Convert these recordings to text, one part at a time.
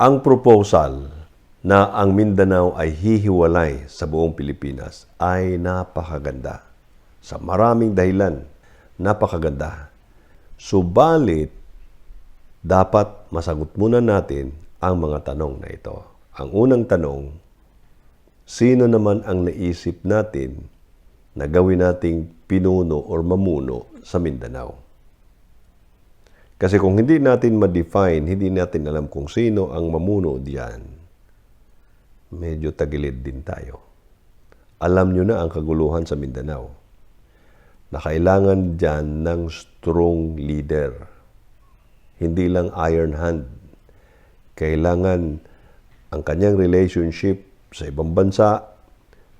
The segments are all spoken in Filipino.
Ang proposal na ang Mindanao ay hihiwalay sa buong Pilipinas ay napakaganda. Sa maraming dahilan, napakaganda. Subalit, dapat masagot muna natin ang mga tanong na ito. Ang unang tanong, sino naman ang naisip natin na gawin nating pinuno or mamuno sa Mindanao? Kasi kung hindi natin ma-define, hindi natin alam kung sino ang mamuno diyan, medyo tagilid din tayo. Alam nyo na ang kaguluhan sa Mindanao na kailangan dyan ng strong leader. Hindi lang iron hand. Kailangan ang kanyang relationship sa ibang bansa,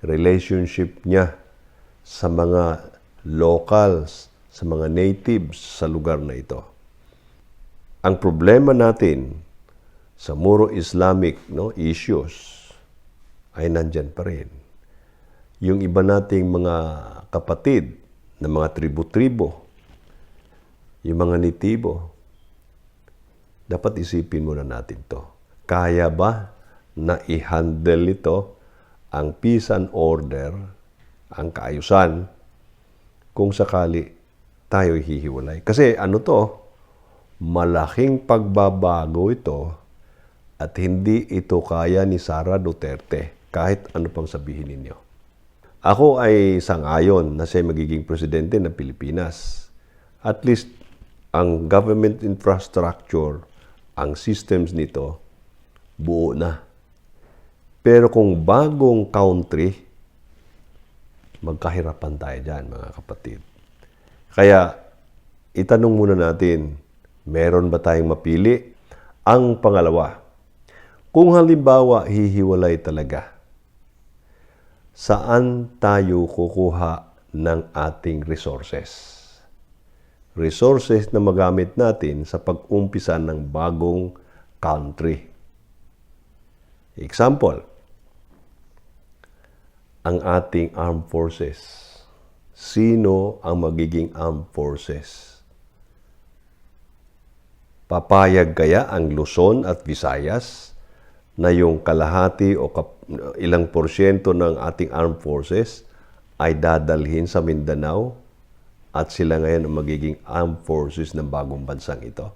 relationship niya sa mga locals, sa mga natives sa lugar na ito. Ang problema natin sa muro Islamic no, issues ay nandyan pa rin. Yung iba nating mga kapatid na mga tribo-tribo, yung mga nitibo, dapat isipin muna natin to. Kaya ba na i-handle ito ang peace and order, ang kaayusan, kung sakali tayo hihiwalay? Kasi ano to, malaking pagbabago ito at hindi ito kaya ni Sara Duterte kahit ano pang sabihin ninyo. Ako ay sangayon na siya magiging presidente ng Pilipinas. At least ang government infrastructure, ang systems nito, buo na. Pero kung bagong country, magkahirapan tayo dyan, mga kapatid. Kaya, itanong muna natin, meron ba tayong mapili? Ang pangalawa, kung halimbawa hihiwalay talaga, saan tayo kukuha ng ating resources? Resources na magamit natin sa pag-umpisa ng bagong country. Example, ang ating armed forces. Sino ang magiging armed forces? Papayag kaya ang Luzon at Visayas na yung kalahati o kap- ilang porsyento ng ating armed forces ay dadalhin sa Mindanao at sila ngayon ang magiging armed forces ng bagong bansang ito?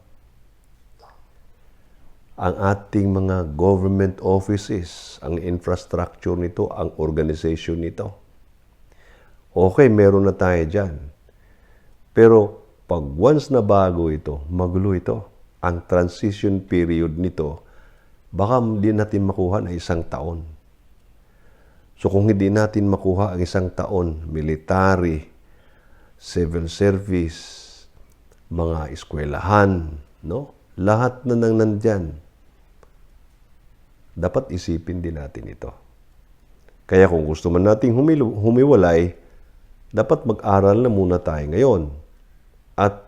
Ang ating mga government offices, ang infrastructure nito, ang organization nito. Okay, meron na tayo dyan. Pero pag once na bago ito, magulo ito. Ang transition period nito, baka hindi natin makuha na isang taon. So kung hindi natin makuha ang isang taon, military, civil service, mga eskwelahan, no? Lahat na nang nandyan. Dapat isipin din natin ito. Kaya kung gusto man nating humiwalay, dapat mag-aral na muna tayo ngayon. At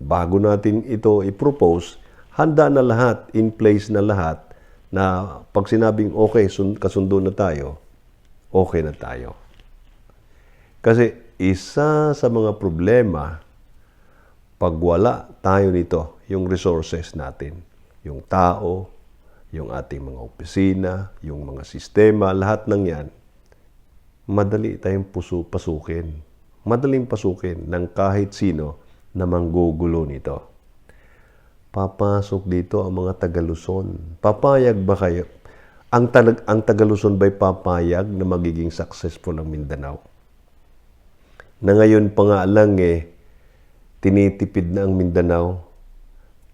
bago natin ito i-propose, handa na lahat, in place na lahat, na pag sinabing okay, sun- kasundo na tayo, okay na tayo. Kasi isa sa mga problema, pag wala tayo nito, yung resources natin, yung tao, yung ating mga opisina, yung mga sistema, lahat ng yan, madali tayong puso, pasukin. Madaling pasukin ng kahit sino na manggugulo nito. Papasok dito ang mga Tagaluson. Papayag ba kayo? Ang, talag, ang Tagaluson ba'y papayag na magiging successful ang Mindanao? Na ngayon pa nga lang eh, tinitipid na ang Mindanao.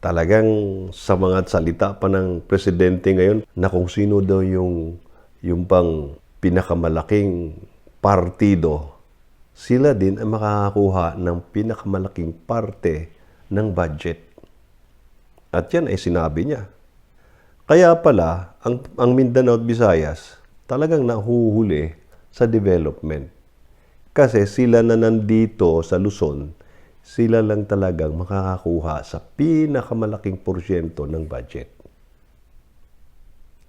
Talagang sa mga salita pa ng presidente ngayon na kung sino daw yung, yung pang pinakamalaking partido, sila din ang makakakuha ng pinakamalaking parte ng budget. At yan ay sinabi niya. Kaya pala, ang, ang Mindanao at Visayas talagang nahuhuli sa development. Kasi sila na nandito sa Luzon, sila lang talagang makakakuha sa pinakamalaking porsyento ng budget.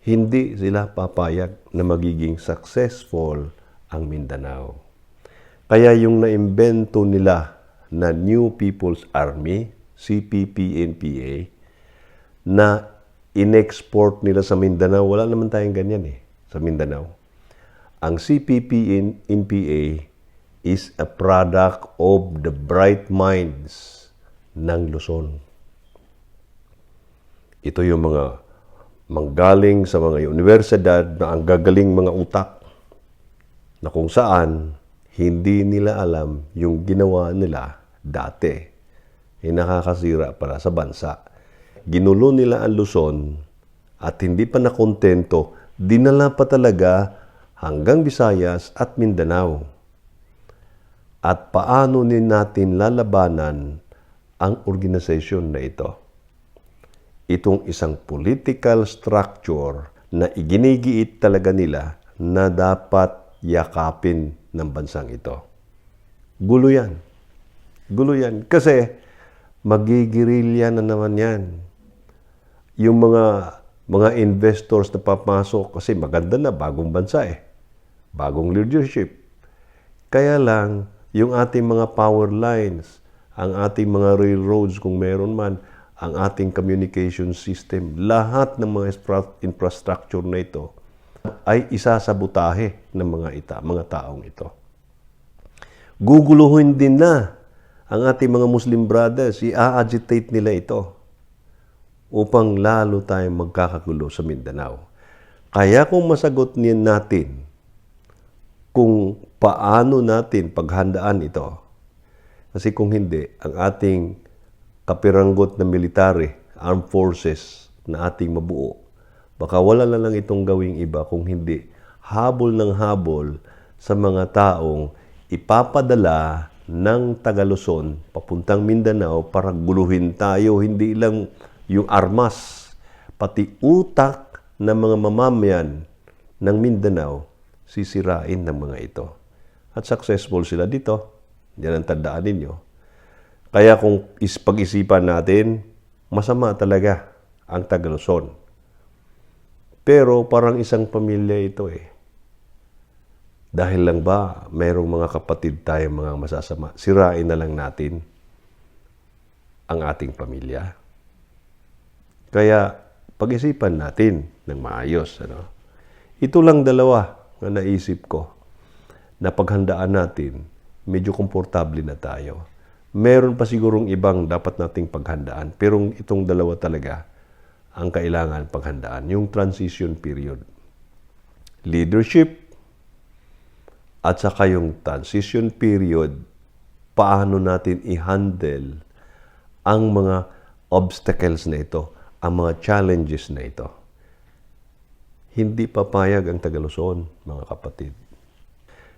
Hindi sila papayag na magiging successful ang Mindanao. Kaya yung naimbento nila na New People's Army, CPP-NPA, na in-export nila sa Mindanao. Wala naman tayong ganyan eh, sa Mindanao. Ang CPP in, in PA is a product of the bright minds ng Luzon. Ito yung mga manggaling sa mga universidad na ang gagaling mga utak na kung saan hindi nila alam yung ginawa nila dati. Ay nakakasira para sa bansa. Ginulo nila ang Luzon at hindi pa nakontento, dinala pa talaga hanggang Visayas at Mindanao. At paano din natin lalabanan ang organisasyon na ito? Itong isang political structure na iginigiit talaga nila na dapat yakapin ng bansang ito. Gulo yan. Gulo yan. Kasi magigirilya na naman yan. Yung mga mga investors na papasok kasi maganda na bagong bansa eh. Bagong leadership. Kaya lang, yung ating mga power lines, ang ating mga railroads kung meron man, ang ating communication system, lahat ng mga infra- infrastructure na ito ay isasabutahe ng mga ita, mga taong ito. Guguluhin din na ang ating mga Muslim brothers, i-agitate nila ito upang lalo tayong magkakagulo sa Mindanao. Kaya kung masagot niyan natin kung paano natin paghandaan ito, kasi kung hindi, ang ating kapiranggot na military, armed forces na ating mabuo, baka wala na lang itong gawing iba kung hindi habol ng habol sa mga taong ipapadala ng Tagaluson papuntang Mindanao para guluhin tayo, hindi lang yung armas, pati utak ng mga mamamayan ng Mindanao, sisirain ng mga ito. At successful sila dito. Yan ang tandaan ninyo. Kaya kung is pag-isipan natin, masama talaga ang Tagaluson. Pero parang isang pamilya ito eh. Dahil lang ba mayroong mga kapatid tayong mga masasama, sirain na lang natin ang ating pamilya. Kaya pag-isipan natin ng maayos. Ano? Ito lang dalawa na naisip ko na paghandaan natin, medyo komportable na tayo. Meron pa sigurong ibang dapat nating paghandaan, pero itong dalawa talaga ang kailangan paghandaan, yung transition period. Leadership at saka yung transition period, paano natin i-handle ang mga obstacles na ito, ang mga challenges na ito. Hindi papayag ang Tagaluson, mga kapatid.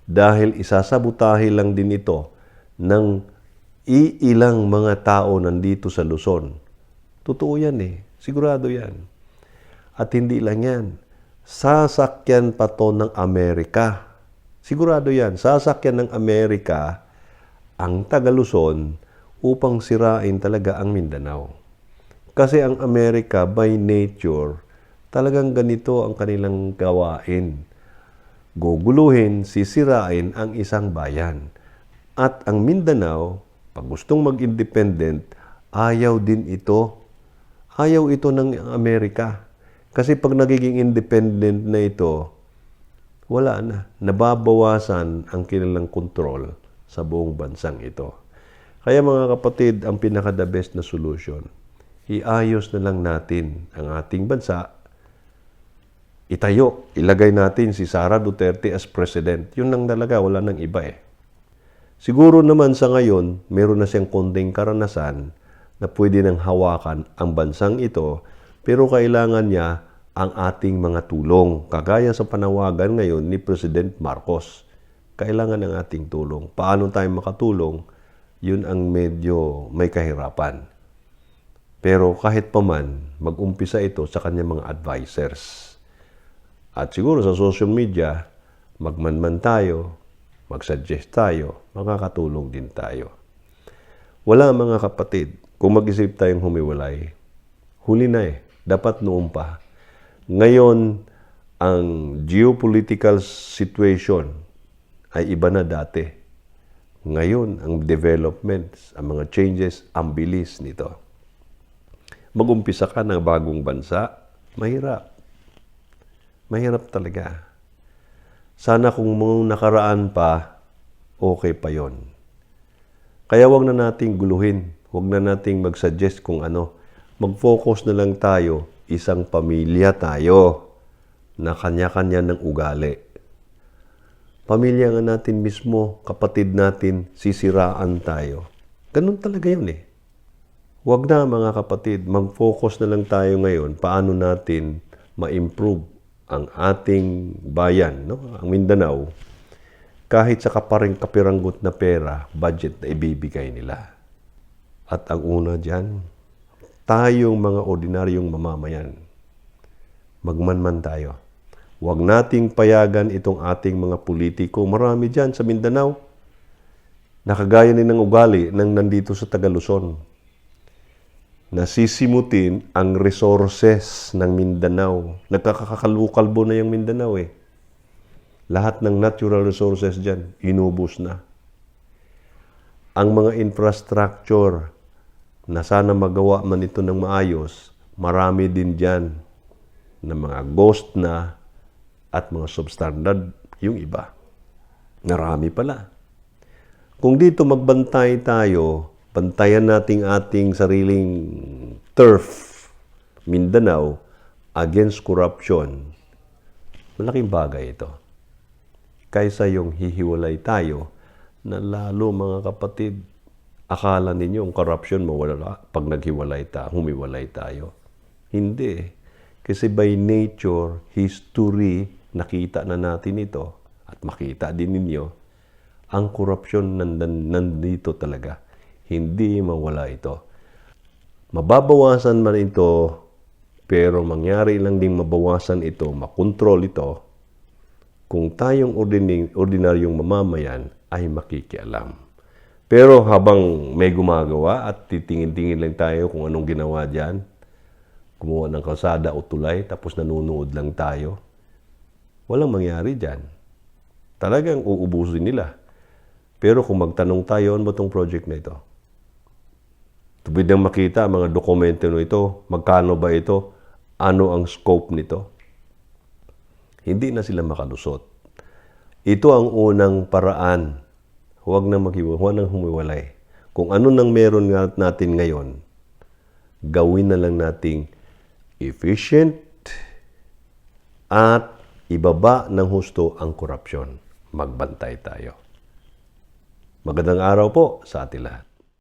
Dahil isasabutahe lang din ito ng iilang mga tao nandito sa Luzon. Totoo yan eh. Sigurado yan. At hindi lang yan. Sasakyan pa to ng Amerika. Sigurado yan. Sasakyan ng Amerika ang Tagaluzon upang sirain talaga ang Mindanao. Kasi ang Amerika by nature, talagang ganito ang kanilang gawain. Guguluhin, sisirain ang isang bayan. At ang Mindanao, pag gustong mag-independent, ayaw din ito. Ayaw ito ng Amerika. Kasi pag nagiging independent na ito, wala na. Nababawasan ang kanilang kontrol sa buong bansang ito. Kaya mga kapatid, ang pinaka-the best na solution, iayos na lang natin ang ating bansa, itayo, ilagay natin si Sara Duterte as president. Yun lang talaga, wala nang iba eh. Siguro naman sa ngayon, meron na siyang konting karanasan na pwede nang hawakan ang bansang ito, pero kailangan niya ang ating mga tulong. Kagaya sa panawagan ngayon ni President Marcos, kailangan ng ating tulong. Paano tayo makatulong? Yun ang medyo may kahirapan. Pero kahit pa man, mag-umpisa ito sa kanyang mga advisors. At siguro sa social media, magmanman tayo, mag-suggest tayo, makakatulong din tayo. Wala mga kapatid, kung mag-isip tayong humiwalay, huli na eh. Dapat noon pa. Ngayon, ang geopolitical situation ay iba na dati. Ngayon, ang developments, ang mga changes, ang bilis nito. Mag-umpisa ka ng bagong bansa, Mahirap. Mahirap talaga. Sana kung mga nakaraan pa, okay pa yon. Kaya wag na nating guluhin. Wag na nating mag-suggest kung ano. Mag-focus na lang tayo, isang pamilya tayo na kanya-kanya ng ugali. Pamilya nga natin mismo, kapatid natin, sisiraan tayo. Ganun talaga yun eh. Huwag na mga kapatid, mag-focus na lang tayo ngayon paano natin ma-improve ang ating bayan, no? ang Mindanao, kahit sa kaparing kapiranggot na pera, budget na ibibigay nila. At ang una dyan, tayong mga ordinaryong mamamayan, magmanman tayo. Huwag nating payagan itong ating mga politiko. Marami dyan sa Mindanao. Nakagaya ni ng ugali ng nandito sa Tagaluzon. Nasisimutin ang resources ng Mindanao. Nagkakakakalbo na yung Mindanao eh. Lahat ng natural resources dyan, inubos na. Ang mga infrastructure na sana magawa man ito ng maayos, marami din dyan na mga ghost na at mga substandard yung iba. Narami pala. Kung dito magbantay tayo, bantayan nating ating sariling turf, Mindanao, against corruption, malaking bagay ito. Kaysa yung hihiwalay tayo na lalo mga kapatid, akala ninyo ang corruption mawala pag naghiwalay ta, humiwalay tayo. Hindi. Kasi by nature, history, nakita na natin ito at makita din ninyo, ang korupsyon nandan, nandito talaga. Hindi mawala ito. Mababawasan man ito, pero mangyari lang ding mabawasan ito, makontrol ito, kung tayong ordin- ordinaryong mamamayan ay makikialam. Pero habang may gumagawa at titingin-tingin lang tayo kung anong ginawa dyan, gumawa ng kalsada o tulay tapos nanunood lang tayo, walang mangyari dyan. Talagang uubusin nila. Pero kung magtanong tayo, ano ba itong project na ito? Tubid nang makita mga dokumento nito, magkano ba ito, ano ang scope nito. Hindi na sila makalusot. Ito ang unang paraan. Huwag na maghiwa, huwag nang humiwalay. Kung ano nang meron natin ngayon, gawin na lang nating efficient at ibaba ng husto ang korupsyon. Magbantay tayo. Magandang araw po sa atin lahat.